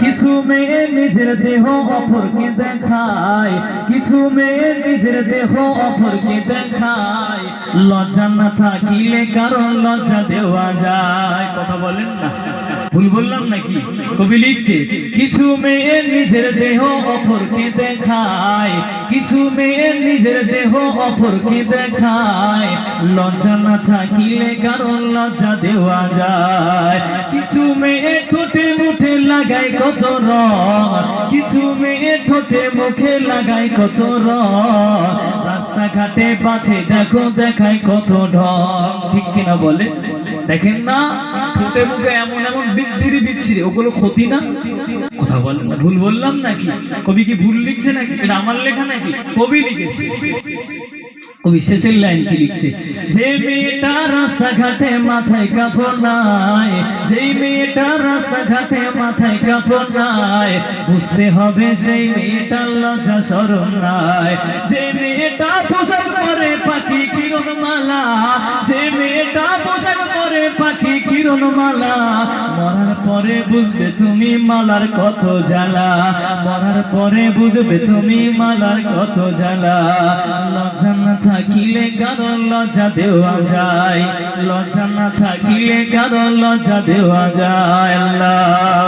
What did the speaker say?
কিছু মেয়ে নিজের দেহ অপরকে দেখায়, কিছু মেয়ে নিজের দেহ অপরকে দেখায়। লজ্জা না থাকিলে কারণ লজ্জা দেওয়া যায়। কথা বলেন না। ভুল বললাম নাকি? কবি লিখছে, কিছু মেয়ে নিজের দেহ অপরকে দেখায়, কিছু মেয়ে নিজের দেহ অপরকে দেখায়। লজ্জা না থাকিলে কারণ লজ্জা দেওয়া যায়। লাগায় কত রং। কিছু মেয়ে ঠোঁটে, মুখে লাগায় কত রং। রাস্তাঘাটে বাছে দেখো, দেখায় কত ঢং ঠিক কিনা বলে? দেখেন না, ঠোঁটে, মুখে এমন এমন বিচ্ছিরি বিচ্ছিরি, ওগুলো ক্ষতি না? কথা বলেন না ভুল বললাম নাকি? কবি কি ভুল লিখছে নাকি? এটা আমার লেখা নাকি? কবি লিখেছে। কবি শেষের লাইন লিখছে, যে মেয়েটা রাস্তাঘাটে মাথায় কাপড় নাই, যেই মেয়েটা রাস্তাঘাটে মাথায় কাপড় নাই, বুঝতে হবে সেই মেয়েটার লজ্জা শরম নাই। যে মেয়েটা পোশাক পরে পাখি কিরণ মালা যে মেয়েটা পোশাক পরে পাখি কিরণ মালা মরার পরে বুঝবে তুমি মালার কত জ্বালা, মরার পরে বুঝবে তুমি মালার কত জ্বালা, লজ্জা থাকিলে কারণ লজ্জা দেওয়া যায়। লজ্জা না থাকিলে কারণ লজ্জা দেওয়া যায়। আল্লাহ।